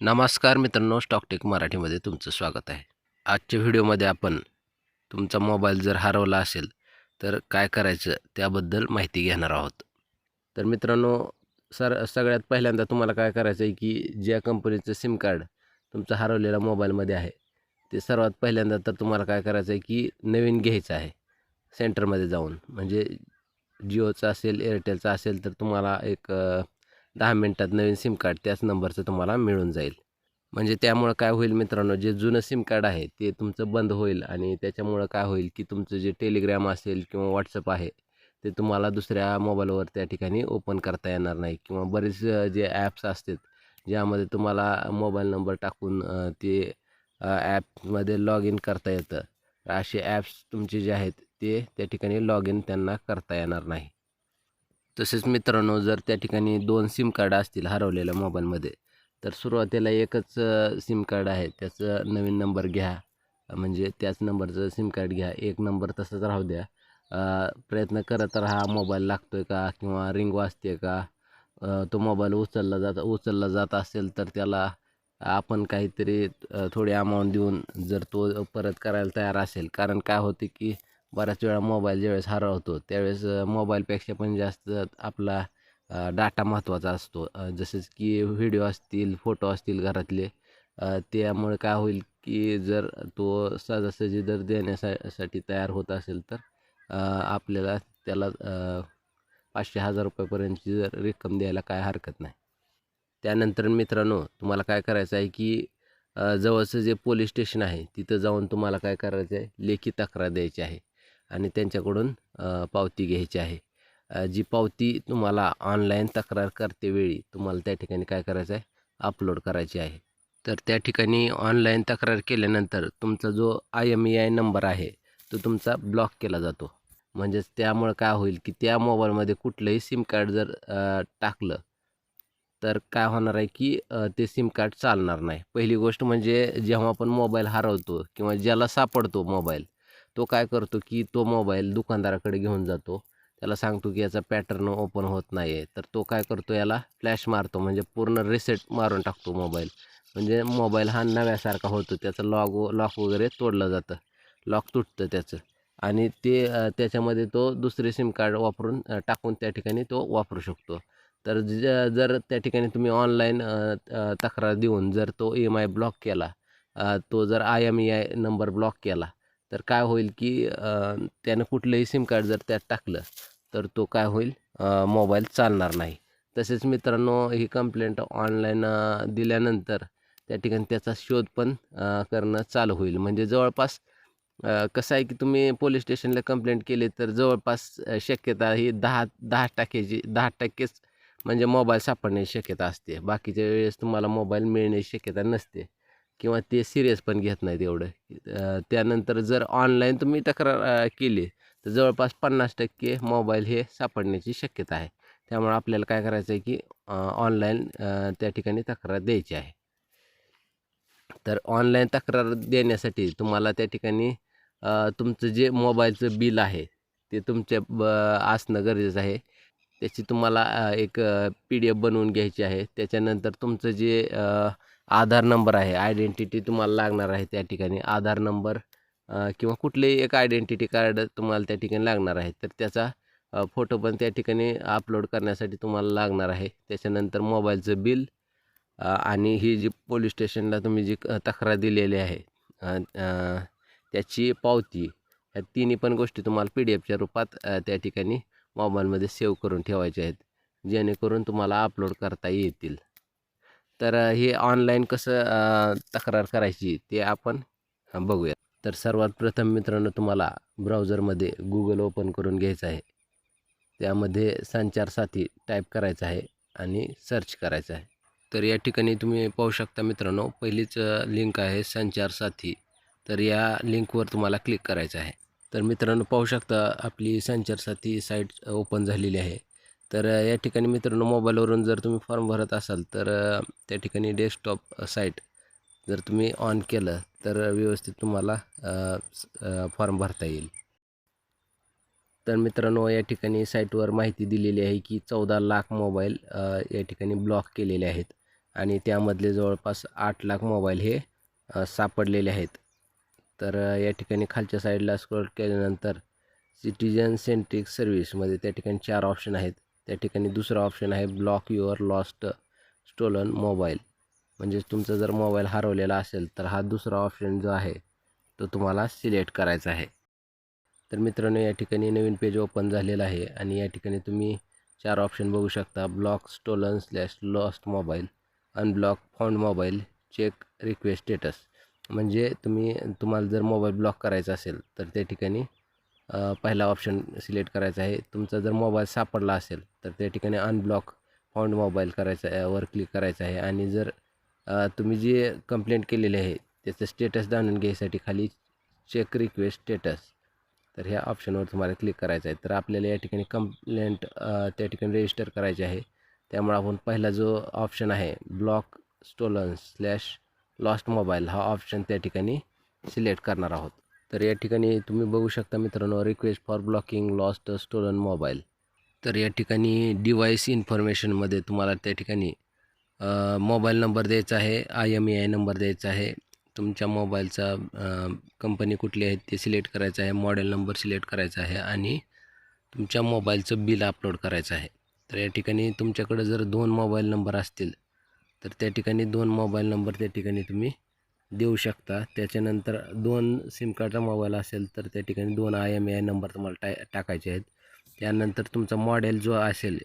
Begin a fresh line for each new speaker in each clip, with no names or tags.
नमस्कार मित्रांनो स्टॉकटेक मराठीमध्ये तुमचं स्वागत आहे. आजच्या व्हिडिओमध्ये आपण तुमचा मोबाईल जर हरवला असेल तर काय करायचं त्याबद्दल माहिती घेणार आहोत. तर मित्रांनो सर सगळ्यात पहिल्यांदा तुम्हाला काय करायचं आहे की ज्या कंपनीचं सिम कार्ड तुमचा हरवलेला मोबाईलमध्ये आहे ते सर्वात पहिल्यांदा तर तुम्हाला काय करायचं आहे की नवीन घ्यायचं आहे सेंटरमध्ये जाऊन. म्हणजे जिओचं असेल एअरटेलचं असेल तर तुम्हाला एक दहा मिनटात नवीन सिम कार्ड त्याच नंबरचं तुम्हाला मिळून जाईल. म्हणजे त्यामुळं काय होईल मित्रांनो जे जुनं सिम कार्ड आहे ते तुमचं बंद होईल आणि त्याच्यामुळं काय होईल की तुमचं जे टेलिग्राम असेल किंवा व्हॉट्सअप आहे ते तुम्हाला दुसऱ्या मोबाईलवर त्या ठिकाणी ओपन करता येणार नाही किंवा बरेच जे ॲप्स असतात ज्यामध्ये तुम्हाला मोबाईल नंबर टाकून ते ॲपमध्ये लॉग इन करता येतं. असे ॲप्स तुमचे जे आहेत ते त्या ठिकाणी लॉग इन त्यांना करता येणार नाही. तसेच मित्रांनो जर त्या ठिकाणी दोन सिम कार्ड असतील हरवलेल्या मोबाईलमध्ये तर सुरुवातीला एकच सिम कार्ड आहे. त्याचं नवीन नंबर घ्या. म्हणजे त्याच नंबरचं सिम कार्ड घ्या. एक नंबर तसंच राहू द्या. प्रयत्न करत राहा. मोबाईल लागतो आहे का? किंवा रिंग वाजते का? तो मोबाईल उचलला जात उचलला जात असेल तर त्याला आपण काहीतरी थोडी अमाऊंट देऊन जर तो परत करायला तयार असेल. कारण काय होते की बऱ्याच वेळा मोबाईल ज्यावेळेस हरवतो त्यावेळेस मोबाईलपेक्षा पण जास्त आपला डाटा महत्त्वाचा असतो. जसेच की व्हिडिओ असतील फोटो असतील घरातले त्यामुळे काय होईल की जर तो सहजासहजी जर देण्यासाठी तयार होत असेल तर आपल्याला त्याला पाचशे हजार रुपयापर्यंतची जर रक्कम द्यायला काय हरकत नाही. त्यानंतर मित्रांनो तुम्हाला काय करायचं आहे की जवळचं जे पोलीस स्टेशन आहे तिथं जाऊन तुम्हाला काय करायचं आहे लेखी तक्रार द्यायची आहे. आणि त्यांच्याकडून पावती घ्यायची आहे. जी पावती तुम्हाला ऑनलाईन तक्रार करतेवेळी तुम्हाला त्या ठिकाणी काय करायचं आहे? अपलोड करायची आहे. तर त्या ठिकाणी ऑनलाईन तक्रार केल्यानंतर तुमचा जो I M E I number आहे तो तुमचा ब्लॉक केला जातो. म्हणजेच त्यामुळं काय होईल की त्या मोबाईलमध्ये कुठलंही सिम कार्ड जर टाकलं तर काय होणार आहे की ते सिम कार्ड चालणार नाही. पहिली गोष्ट म्हणजे जेव्हा आपण मोबाईल हरवतो किंवा ज्याला सापडतो मोबाईल तो काय करतो की तो मोबाईल दुकानदाराकडे घेऊन जातो. त्याला सांगतो की याचा पॅटर्न ओपन होत नाही आहे तर तो काय करतो याला फ्लॅश मारतो म्हणजे पूर्ण रिसेट मारून टाकतो मोबाईल. म्हणजे मोबाईल हा नव्यासारखा होतो त्याचं लॉग लॉक वगैरे तोडलं जातं. लॉक तुटतं त्याचं. आणि ते त्याच्यामध्ये तो दुसरे सिम कार्ड वापरून टाकून त्या ठिकाणी तो वापरू शकतो. तर ज जर त्या ठिकाणी तुम्ही ऑनलाईन तक्रार देऊन जर तो ई एम आय ब्लॉक केला तो जर I M E I number block केला तर काय होईल की त्यानं कुठलंही सिम कार्ड जर त्यात टाकलं तर तो काय होईल मोबाईल चालणार नाही. तसेच मित्रांनो ही कंप्लेंट ऑनलाईन दिल्यानंतर त्या ठिकाणी त्याचा शोध पण करणं चालू होईल. म्हणजे जवळपास कसं आहे की तुम्ही पोलीस स्टेशनला कंप्लेंट केली तर जवळपास शक्यता ही दहा दहा टक्क्याची दहा टक्केच म्हणजे मोबाईल सापडण्याची शक्यता असते. बाकीच्या वेळेस तुम्हाला मोबाईल मिळण्याची शक्यता नसते. किंवा ते सिरियस पण घेत नाहीत एवढं. त्यानंतर जर ऑनलाईन तुम्ही तक्रार केली तर जवळपास पन्नास टक्के मोबाईल हे सापडण्याची शक्यता आहे. त्यामुळे आपल्याला काय करायचं आहे की ऑनलाईन त्या ठिकाणी तक्रार द्यायची आहे. तर ऑनलाईन तक्रार देण्यासाठी तुम्हाला त्या ठिकाणी तुमचं जे मोबाईलचं बिल आहे ते तुमच्या ब असणं गरजेचं आहे. त्याची तुम्हाला एक पी डी एफ बनवून घ्यायची आहे. त्याच्यानंतर तुमचं जे आधार नंबर आहे. आयडेंटिटी तुम्हाला लागणार आहे त्या ठिकाणी. आधार नंबर किंवा कुठलेही एक आयडेंटिटी कार्ड तुम्हाला त्या ठिकाणी लागणार आहे. तर त्याचा फोटो पण त्या ठिकाणी अपलोड करण्यासाठी तुम्हाला लागणार आहे. त्याच्यानंतर मोबाईलचं बिल आणि ही जी पोलीस स्टेशनला तुम्ही जी क- तक्रार दिलेली आहे त्याची पावती ह्या तिन्ही पण गोष्टी तुम्हाला पी डी एफच्या रूपात त्या ठिकाणी मोबाईलमध्ये सेव्ह करून ठेवायचे आहेत. जेणेकरून तुम्हाला अपलोड करता येतील. तर हे ऑनलाईन कसं तक्रार करायची ते आपण बघूया. तर सर्वात प्रथम मित्रांनो तुम्हाला ब्राउझरमध्ये गुगल ओपन करून घ्यायचं आहे. त्यामध्ये संचार साथी टाईप करायचं आहे आणि सर्च करायचं आहे. तर या ठिकाणी तुम्ही पाहू शकता मित्रांनो पहिलीच लिंक आहे संचार साथी. तर या लिंकवर तुम्हाला क्लिक करायचं आहे. तर मित्रांनो पाहू शकता आपली संचार साथी साईट ओपन झालेली आहे. तर या ठिकाणी मित्रांनो मोबाईलवरून जर तुम्ही फॉर्म भरत असाल तर त्या ठिकाणी डेस्कटॉप साईट जर तुम्ही ऑन केलं तर व्यवस्थित तुम्हाला फॉर्म भरता येईल. तर मित्रांनो या ठिकाणी साईटवर माहिती दिलेली आहे की चौदा लाख मोबाईल या ठिकाणी ब्लॉक केलेले आहेत आणि त्यामधले जवळपास आठ लाख मोबाईल हे सापडलेले आहेत. तर या ठिकाणी खालच्या साईडला स्क्रोल केल्यानंतर सिटिजन सेंट्रिक सर्व्हिसमध्ये त्या ठिकाणी चार ऑप्शन आहेत. त्या ठिकाणी दुसरा ऑप्शन आहे block your lost stolen mobile म्हणजेच तुमचा जर मोबाईल हरवलेला असेल तर हा दुसरा ऑप्शन जो आहे तो तुम्हाला सिलेक्ट करायचा आहे. तर मित्रांनो या ठिकाणी नवीन पेज ओपन झालेलं आहे आणि या ठिकाणी तुम्ही चार ऑप्शन बघू शकता. Block stolen slash lost mobile unblock found mobile check request status म्हणजे तुम्ही तुम्हाला जर मोबाईल ब्लॉक करायचा असेल तर त्या ठिकाणी पहिला ऑप्शन सिलेक्ट करायचा आहे. तुमचा जर मोबाईल सापडला असेल तर त्या ठिकाणी अनब्लॉक फाउंड मोबाईल करायचा वर क्लिक करायचं आहे. आणि जर तुम्ही जे कंप्लेंट केलेली आहे त्याचं स्टेटस जाणून घ्यायसाठी खाली चेक रिक्वेस्ट स्टेटस तर ह्या ऑप्शनवर तुम्हाला क्लिक करायचं आहे. तर आपल्याला या ठिकाणी कंप्लेंट त्या ठिकाणी रजिस्टर करायची आहे. त्यामुळे आपण पहिला जो ऑप्शन आहे block stolen slash lost mobile हा ऑप्शन त्या ठिकाणी सिलेक्ट करणार आहोत. तर या ठिकाणी तुम्ही बघू शकता मित्रांनो request for blocking lost stolen mobile तर या ठिकाणी डिव्हाइस इन्फॉर्मेशनमध्ये तुम्हाला त्या ठिकाणी मोबाईल नंबर द्यायचा आहे I M E I number द्यायचा आहे. तुमच्या मोबाईलचा कंपनी कुठली आहे ते सिलेक्ट करायचं आहे मॉडेल नंबर सिलेक्ट करायचा आहे आणि तुमच्या मोबाईलचं बिल अपलोड करायचं आहे. तर या ठिकाणी तुमच्याकडं जर दोन मोबाईल नंबर असतील तर त्या ठिकाणी दोन मोबाईल नंबर त्या ठिकाणी तुम्ही देऊ शकता. त्याच्यानंतर दोन सिम कार्डचा मोबाईल असेल तर त्या ठिकाणी दोन आय एम आय नंबर तुम्हाला टा टाकायचे आहेत. त्यानंतर तुमचा मॉडेल जो असेल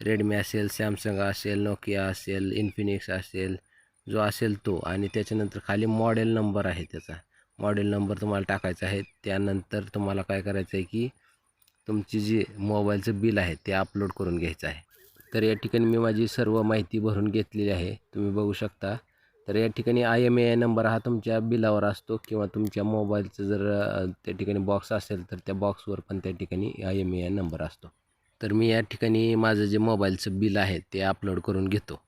रेडमी असेल सॅमसंग असेल नोकिया असेल इन्फिनिक्स असेल जो असेल तो आणि त्याच्यानंतर खाली मॉडेल नंबर आहे त्याचा. मॉडेल नंबर तुम्हाला टाकायचा आहे. त्यानंतर तुम्हाला काय करायचं आहे की तुमची जी मोबाईलचं बिल आहे ते अपलोड करून घ्यायचं आहे. तर या ठिकाणी मी माझी सर्व माहिती भरून घेतलेली आहे. तुम्ही बघू शकता. तर या ठिकाणी I M A I number हा तुमच्या बिलावर असतो किंवा तुमच्या मोबाईलचं जर त्या ठिकाणी बॉक्स असेल तर त्या बॉक्सवर पण त्या ठिकाणी I M A I number असतो. तर मी या ठिकाणी माझं जे मोबाईलचं बिल आहे ते अपलोड करून घेतो.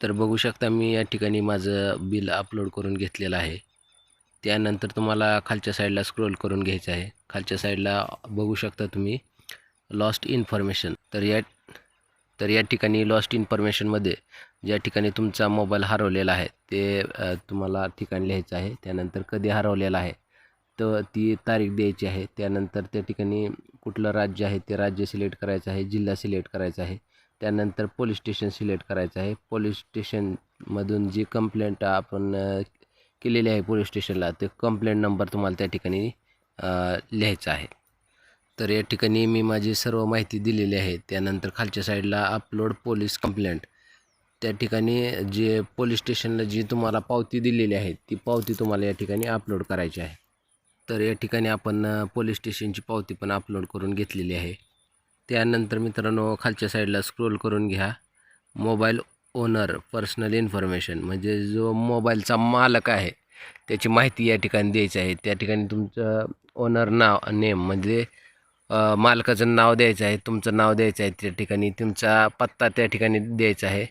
तर बघू शकता मी या ठिकाणी माझं बिल अपलोड करून घेतलेलं आहे. त्यानंतर तुम्हाला खालच्या साईडला स्क्रोल करून घ्यायचं आहे. खालच्या साईडला बघू शकता तुम्ही लॉस्ट इन्फॉर्मेशन तर या तर या ठिकाणी लॉस्ट इन्फॉर्मेशनमध्ये ज्या ठिकाणी तुमचा मोबाईल हरवलेला आहे ते तुम्हाला ठिकाण लिहायचं आहे. त्यानंतर कधी हरवलेला आहे तर ती तारीख द्यायची आहे. त्यानंतर त्या ठिकाणी कुठलं राज्य आहे ते राज्य सिलेक्ट करायचं आहे जिल्हा सिलेक्ट करायचा आहे. त्यानंतर पोलीस स्टेशन सिलेक्ट करायचं आहे. पोलीस स्टेशनमधून जी कंप्लेंट आपण केलेली आहे पोलीस स्टेशनला ते कंप्लेंट नंबर तुम्हाला त्या ठिकाणी लिहायचा आहे. तर या ठिकाणी मी माझी सर्व माहिती दिलेली आहे. त्यानंतर खालच्या साईडला अपलोड पोलीस कंप्लेंट त्या ठिकाणी जे पोलीस स्टेशनला जी तुम्हाला पावती दिलेली आहे ती पावती तुम्हाला या ठिकाणी अपलोड करायची आहे. तर या ठिकाणी आपण पोलीस स्टेशनची पावती पण अपलोड करून घेतलेली आहे. त्यानंतर मित्रांनो खालच्या साईडला स्क्रोल करून घ्या. मोबाईल ओनर पर्सनल इन्फॉर्मेशन म्हणजे जो मोबाईलचा मालक आहे त्याची माहिती या ठिकाणी द्यायची आहे. त्या ठिकाणी तुमचं ओनर नाव नेम म्हणजे मालकाचं नाव द्यायचं आहे तुमचं नाव द्यायचं आहे त्या ठिकाणी तुमचा पत्ता त्या ठिकाणी द्यायचा आहे.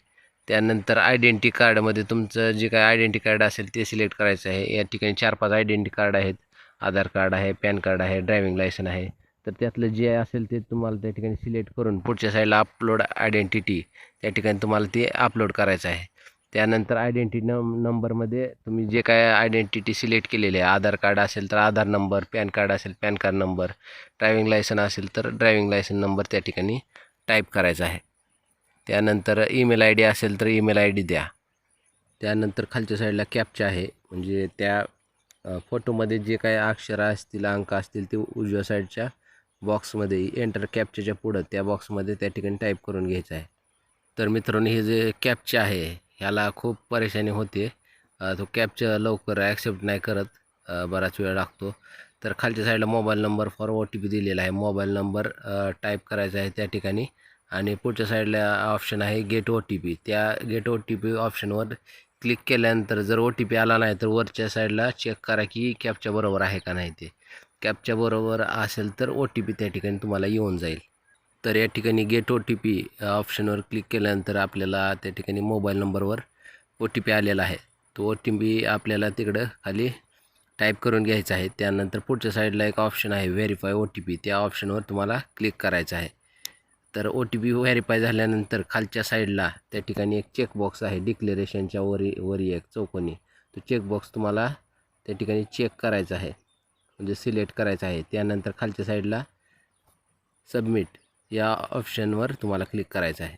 त्यानंतर आयडेंटी कार्डमध्ये तुमचं जे काय आयडेंटी कार्ड असेल ते सिलेक्ट करायचं आहे. या ठिकाणी चार पाच आयडेंटी कार्ड आहेत. आधार कार्ड आहे पॅन कार्ड आहे ड्रायव्हिंग लायसन आहे. तर त्यातलं जे असेल ते तुम्हाला त्या ठिकाणी सिलेक्ट करून पुढच्या साईडला अपलोड आयडेंटिटी त्या ठिकाणी तुम्हाला ते अपलोड करायचं आहे. त्यानंतर आयडेंटिटी नम नंबरमध्ये तुम्ही जे काय आयडेंटिटी सिलेक्ट केलेली आहे आधार कार्ड असेल तर आधार नंबर पॅन कार्ड असेल PAN card number driving licence असेल तर ड्रायव्हिंग लायसन नंबर त्या ठिकाणी टाईप करायचा आहे. त्यानंतर ईमेल आय डी असेल तर ईमेल आय डी द्या. त्यानंतर खालच्या साईडला कॅपचा आहे म्हणजे त्या फोटोमध्ये जे काही अक्षरं असतील अंक असतील ते उजव्या साईडच्या बॉक्समध्ये एंटर कॅपच्याच्या पुढं त्या बॉक्समध्ये त्या ठिकाणी टाईप करून घ्यायचं आहे. तर मित्रांनो हे जे कॅपचे आहे ह्याला खूप परेशानी होते. तो कॅबचं लवकर ॲक्सेप्ट नाही करत. बराच वेळ लागतो. तर खालच्या साईडला mobile number for O T P दिलेला आहे. मोबाईल नंबर टाईप करायचा आहे त्या ठिकाणी. आणि पुढच्या साईडला ऑप्शन आहे गेट ओ टी पी त्या गेट ओ टी पी ऑप्शनवर क्लिक केल्यानंतर जर ओ टी पी आला नाही तर वरच्या साईडला चेक करा की कॅपच्या बरोबर आहे का नाही ते. कॅपच्या बरोबर असेल तर ओ टी पी त्या ठिकाणी तुम्हाला येऊन जाईल. तर या ठिकाणी गेट ओ टी पी ऑप्शनवर क्लिक केल्यानंतर आपल्याला त्या ठिकाणी मोबाईल नंबरवर ओ टी पी आलेला आहे. तो ओ टी पी आपल्याला तिकडं खाली टाईप करून घ्यायचा आहे. त्यानंतर पुढच्या साईडला एक ऑप्शन आहे व्हेरीफाय ओ टी पी त्या ऑप्शनवर तुम्हाला क्लिक करायचं आहे. तर ओ टी पी व्हेरीफाय झाल्यानंतर खालच्या साईडला त्या ठिकाणी एक चेकबॉक्स आहे डिक्लेरेशनच्या वरी वरी एक चौकोनी. तो चेकबॉक्स तुम्हाला त्या ठिकाणी चेक करायचा आहे. म्हणजे सिलेक्ट करायचा आहे. त्यानंतर खालच्या साईडला सबमिट या ऑप्शनवर तुम्हाला क्लिक करायचं आहे.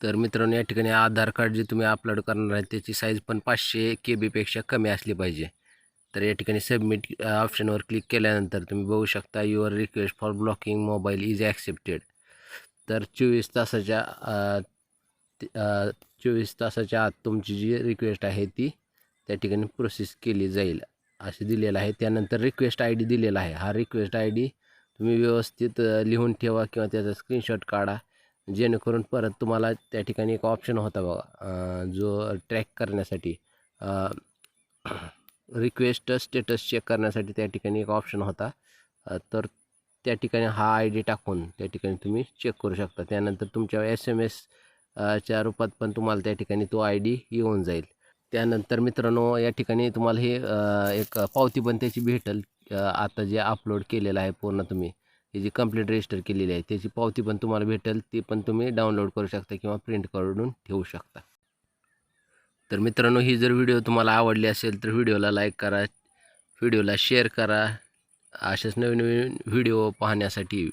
तर मित्रांनो या ठिकाणी आधार कार्ड जे तुम्ही अपलोड करणार आहे त्याची साईज पण पाचशे के बीपेक्षा कमी असली पाहिजे. तर या ठिकाणी सबमिट ऑप्शनवर क्लिक केल्यानंतर तुम्ही बघू शकता your request for blocking mobile is accepted तर चोवीस तासाच्या चोवीस तासाच्या आत तुमची जी रिक्वेस्ट आहे ती त्या ठिकाणी प्रोसेस केली जाईल. असे दिलेलं आहे. त्यानंतर रिक्वेस्ट आय डी दिलेला आहे. हा रिक्वेस्ट आय डी तुम्ही व्यवस्थित लिहून ठेवा किंवा त्याचा स्क्रीनशॉट काढा. जेणेकरून परत तुम्हाला त्या ठिकाणी एक ऑप्शन होता बघा जो ट्रॅक करण्यासाठी रिक्वेस्ट स्टेटस चेक करण्यासाठी त्या ठिकाणी एक ऑप्शन होता. तर त्या ठिकाणी हा आय डी टाकून त्या ठिकाणी तुम्ही चेक करू शकता. त्यानंतर तुमच्या एस एम एस च्या रूपात पण तुम्हाला त्या ठिकाणी तो आय डी येऊन जाईल. त्यानंतर मित्रांनो या ठिकाणी तुम्हाला हे एक पावती पण त्याची भेटेल. आता जे अपलोड केलेलं आहे पूर्ण तुम्ही ही जी कंप्लीट रजिस्टर केलेली आहे त्याची पावती पण तुम्हाला भेटेल ती पण तुम्ही डाउनलोड करू शकता किंवा प्रिंट काढून ठेवू शकता. तर मित्रांनो ही जर व्हिडिओ तुम्हाला आवडली असेल तर व्हिडिओला लाईक करा व्हिडिओला शेअर करा. असेच नवीन नवीन व्हिडिओ पाहण्यासाठी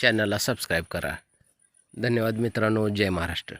चॅनलला सबस्क्राईब करा. धन्यवाद मित्रांनो जय महाराष्ट्र.